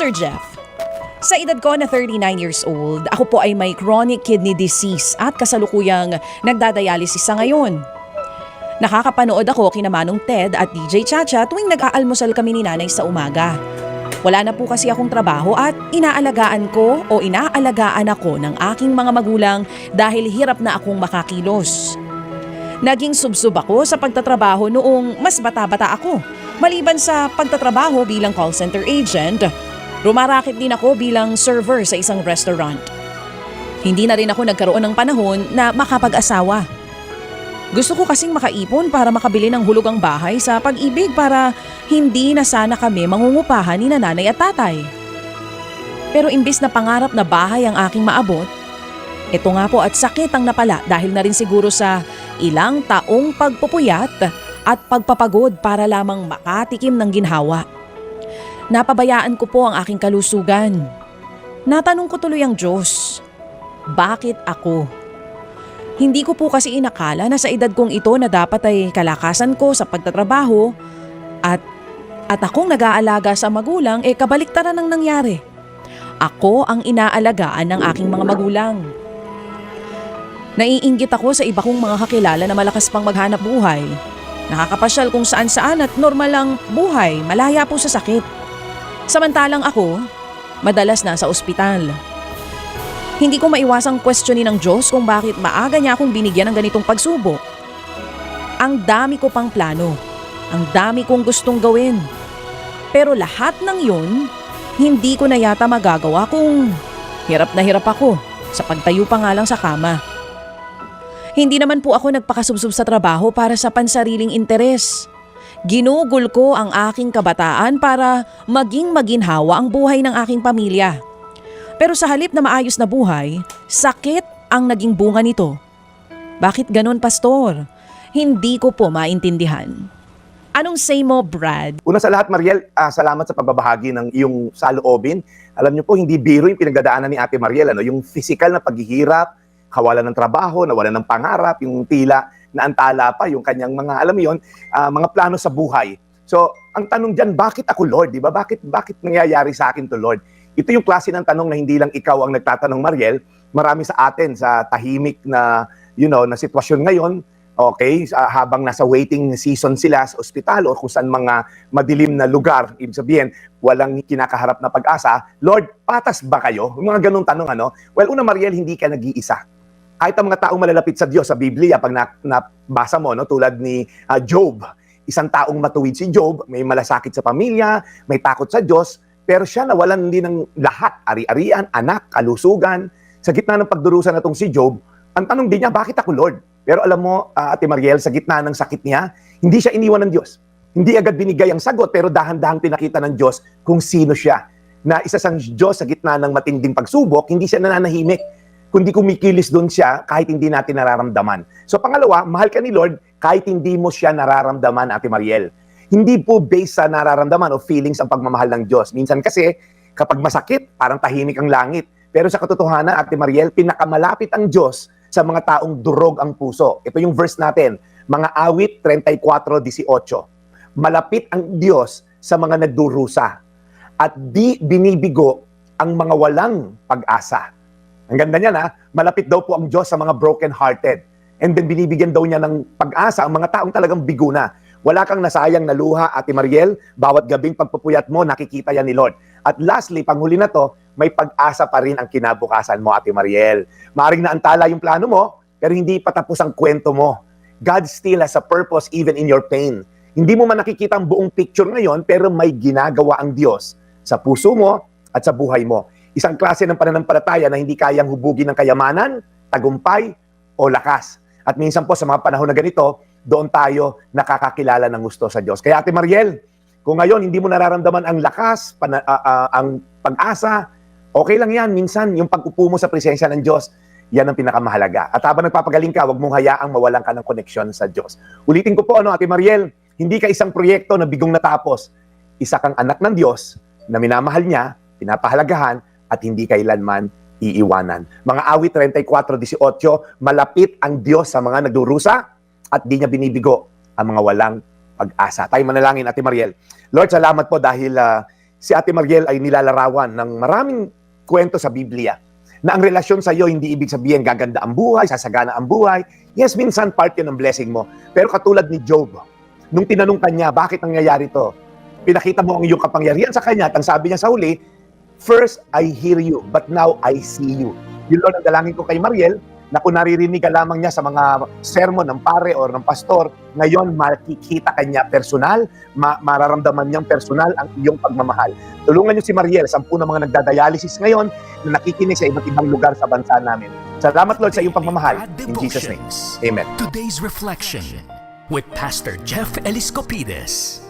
Pastor Jeff, sa edad ko na 39 years old, ako po ay may chronic kidney disease at kasalukuyang nagdadialysis sa ngayon. Nakakapanood ako kina Manong Ted at DJ Chacha tuwing nag-aalmusal kami ni nanay sa umaga. Wala na po kasi akong trabaho at inaalagaan ko o inaalagaan ako ng aking mga magulang dahil hirap na akong makakilos. Naging subsub ako sa pagtatrabaho noong mas bata-bata ako. Maliban sa pagtatrabaho bilang call center agent, rumarakit din ako bilang server sa isang restaurant. Hindi na rin ako nagkaroon ng panahon na makapag-asawa. Gusto ko kasing makaipon para makabili ng hulugang bahay sa pag-ibig para hindi na sana kami mangungupahan ni nanay at tatay. Pero imbis na pangarap na bahay ang aking maabot, ito nga po at sakit ang napala dahil na rin siguro sa ilang taong pagpupuyat at pagpapagod para lamang makatikim ng ginhawa. Napabayaan ko po ang aking kalusugan. Natanong ko tuloy ang Diyos, bakit ako? Hindi ko po kasi inakala na sa edad kong ito na dapat ay kalakasan ko sa pagtatrabaho at at akong nag-aalaga sa magulang eh kabaliktaran ang nangyari. Ako ang inaalagaan ng aking mga magulang. Naiinggit ako sa iba kong mga kakilala na malakas pang maghanap buhay. Nakakapasyal kung saan saan at normal lang buhay, malaya po sa sakit. Samantalang ako, madalas nasa ospital. Hindi ko maiwasang questionin ng Diyos kung bakit maaga niya akong binigyan ng ganitong pagsubok. Ang dami ko pang plano. Ang dami kong gustong gawin. Pero lahat ng yun, hindi ko na yata magagawa kung hirap na hirap ako sa pagtayo pa nga lang sa kama. Hindi naman po ako nagpakasubsob sa trabaho para sa pansariling interes. Ginugol ko ang aking kabataan para maging maginhawa ang buhay ng aking pamilya. Pero sa halip na maayos na buhay, sakit ang naging bunga nito. Bakit ganon, Pastor? Hindi ko po maintindihan. Anong say mo, Brad? Una sa lahat, Mariel, ah, salamat sa pagbabahagi ng iyong saloobin. Alam niyo po, hindi biro yung pinagdadaanan ni Ate Mariel. Ano? Yung physical na paghihirap, kawalan ng trabaho, nawalan ng pangarap, yung tila na antala pa, yung kanyang mga, alam mo yun, ah, mga plano sa buhay. So, ang tanong dyan, bakit ako, Lord? Di ba? Bakit, bakit nangyayari sa akin to, Lord? Ito yung klase ng tanong na hindi lang ikaw ang nagtatanong, Mariel. Marami sa atin sa tahimik na, you know, na sitwasyon ngayon, okay, sa- habang nasa waiting season sila sa ospital o kung saan mga madilim na lugar, ibig sabihin, walang kinakaharap na pag-asa, Lord, patas ba kayo? Mga ganong tanong, ano? Well, una, Mariel, hindi ka nag-iisa. Kahit ang mga taong malalapit sa Diyos sa Biblia, pag na, nabasa mo, no, tulad ni ah, Job, isang taong matuwid si Job, may malasakit sa pamilya, may takot sa Diyos, pero siya nawalan din ng lahat, ari-arian, anak, kalusugan. Sa gitna ng pagdurusa na tong si Job, ang tanong din niya, bakit ako Lord? Pero alam mo, ah, Ate Mariel, sa gitna ng sakit niya, hindi siya iniwan ng Diyos. Hindi agad binigay ang sagot, pero dahan-dahang pinakita ng Diyos kung sino siya. Na isa sang Diyos sa gitna ng matinding pagsubok, hindi siya nananahimik, kundi kumikilis doon siya kahit hindi natin nararamdaman. So pangalawa, mahal ka ni Lord kahit hindi mo siya nararamdaman, Ate Mariel. Hindi po based sa nararamdaman o feelings ang pagmamahal ng Diyos. Minsan kasi, kapag masakit, parang tahimik ang langit. Pero sa katotohanan, Ate Mariel, pinakamalapit ang Diyos sa mga taong durog ang puso. Ito yung verse natin, mga awit 34.18. Malapit ang Diyos sa mga nagdurusa at di binibigo ang mga walang pag-asa. Ang ganda niyan ha, malapit daw po ang Diyos sa mga broken-hearted. And then binibigyan daw niya ng pag-asa ang mga taong talagang bigo na. Wala kang nasayang na luha, Ate Mariel. Bawat gabing pagpupuyat mo, nakikita yan ni Lord. At lastly, panghuli na to, may pag-asa pa rin ang kinabukasan mo, Ate Mariel. Maring naantala yung plano mo, pero hindi patapos ang kwento mo. God still has a purpose even in your pain. Hindi mo man nakikita ang buong picture ngayon, pero may ginagawa ang Diyos sa puso mo at sa buhay mo. Isang klase ng pananampalataya na hindi kayang hubugin ng kayamanan, tagumpay, o lakas. At minsan po sa mga panahon na ganito, doon tayo nakakakilala ng gusto sa Diyos. Kaya Ate Mariel, kung ngayon hindi mo nararamdaman ang lakas, pana- ah, ah, ang pag-asa, okay lang yan. Minsan, yung pag-upo mo sa presensya ng Diyos, yan ang pinakamahalaga. At habang nagpapagaling ka, huwag mong hayaang mawalan ka ng koneksyon sa Diyos. Ulitin ko po, ano, Ate Mariel, hindi ka isang proyekto na bigong natapos. Isa kang anak ng Diyos na minamahal niya, pinapahalagahan, at hindi kailanman iiwanan. Mga awit 34.18, malapit ang Diyos sa mga nagdurusa at di niya binibigo ang mga walang pag-asa. Tayo manalangin, Ate Mariel. Lord, salamat po dahil ah, si Ate Mariel ay nilalarawan ng maraming kwento sa Biblia na ang relasyon sa iyo hindi ibig sabihin gaganda ang buhay, sasagana ang buhay. Yes, minsan part yun ng blessing mo. Pero katulad ni Job, nung tinanong kanya, bakit nangyayari to? Pinakita mo ang iyong kapangyarihan sa kanya at ang sabi niya sa huli, First, I hear you, but now I see you. Yun lang ang dalangin ko kay Mariel, na kung naririnig ka lamang niya sa mga sermon ng pare or ng pastor, ngayon makikita kanya personal, ma- mararamdaman niyang personal ang iyong pagmamahal. Tulungan niyo si Mariel, sampu ng mga nagdadialysis ngayon na nakikinig sa iba't ibang lugar sa bansa namin. Salamat Lord sa iyong pagmamahal. In Jesus' name. Amen. Today's reflection with Pastor Jeff Eliscopides.